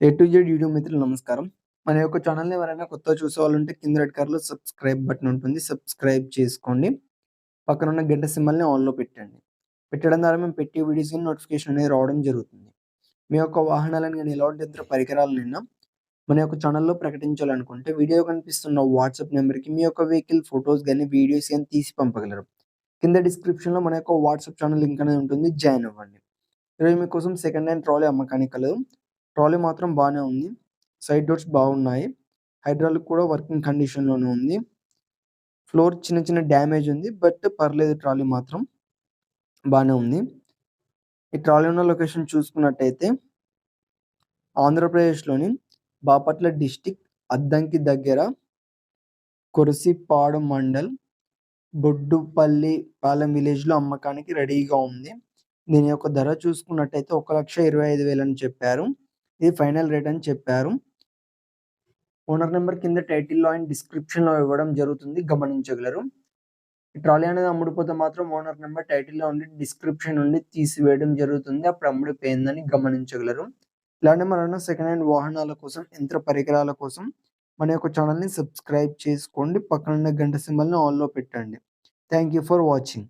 A to Z YouTube మిత్రులు నమస్కారం. మన యొక్క ఛానల్‌ని ఎవరైనా కొత్తగా చూసేవాళ్ళుంటే కింద రెడ్ కలర్‌లో సబ్స్క్రైబ్ బటన్ ఉంటుంది. సబ్స్క్రైబ్ చేసుకోండి. పక్కన ఉన్న గంట సింబల్‌ని ఆన్‌లో పెట్టండి. పెట్టడం ద్వారా మేము పెట్టే వీడియోస్‌కి నోటిఫికేషన్ అనేది రావడం జరుగుతుంది. మీ యొక్క వాహనాలను కానీ ఎలాంటి యంత్ర పరికరాలనైనా మన యొక్క ఛానల్‌లో ప్రకటించాలనుకుంటే వీడియో కనిపిస్తున్న వాట్సాప్ నెంబర్కి మీ యొక్క వెహికల్ ఫోటోస్ కానీ వీడియోస్ కానీ తీసి పంపగలరు. కింద డిస్క్రిప్షన్‌లో మన యొక్క వాట్సాప్ ఛానల్ లింక్ అనేది ఉంటుంది. జాయిన్ అవ్వండి. ఈరోజు మీకోసం సెకండ్ హ్యాండ్ ట్రాలీ అమ్మకానికి కలదు. ట్రాలీ మాత్రం బానే ఉంది. సైడ్ డోర్స్ బాగున్నాయి. హైడ్రాలిక్ కూడా వర్కింగ్ కండిషన్‌లోనే ఉంది. ఫ్లోర్ చిన్న చిన్న డ్యామేజ్ ఉంది. బట్ పర్లేదు ట్రాలీ మాత్రం. బానే ఉంది. ఈ ట్రాలీ ఉన్న లొకేషన్ చూసుకున్నట్టయితే ఆంధ్రప్రదేశ్‌లోని బాపట్ల డిస్ట్రిక్ట్ అద్దంకి దగ్గర కొరసిపాడు మండల్ బొడ్డుపల్లి పాలెం విలేజ్‌లో అమ్మకానికి రెడీగా ఉంది. దీని యొక్క ధర చూసుకున్నట్టయితే 1,25,000 అని చెప్పారు. ఇది ఫైనల్ రేట్ అని చెప్పారు. ఓనర్ నెంబర్ కింద టైటిల్‌లో అండ్ డిస్క్రిప్షన్‌లో ఇవ్వడం జరుగుతుంది. గమనించగలరు. ఈ ట్రాలీ అనేది అమ్ముడుపోతే మాత్రం ఓనర్ నెంబర్ టైటిల్‌లో ఉండి డిస్క్రిప్షన్ నుండి తీసివేయడం జరుగుతుంది. అప్పుడు అమ్ముడిపోయిందని గమనించగలరు. ఇలాంటి మన సెకండ్ హ్యాండ్ వాహనాల కోసం, యంత్ర పరికరాల కోసం మన యొక్క ఛానల్‌ని సబ్స్క్రైబ్ చేసుకోండి. పక్కనున్న గంట సింబల్‌ని ఆల్‌లో పెట్టండి. Thank you for watching.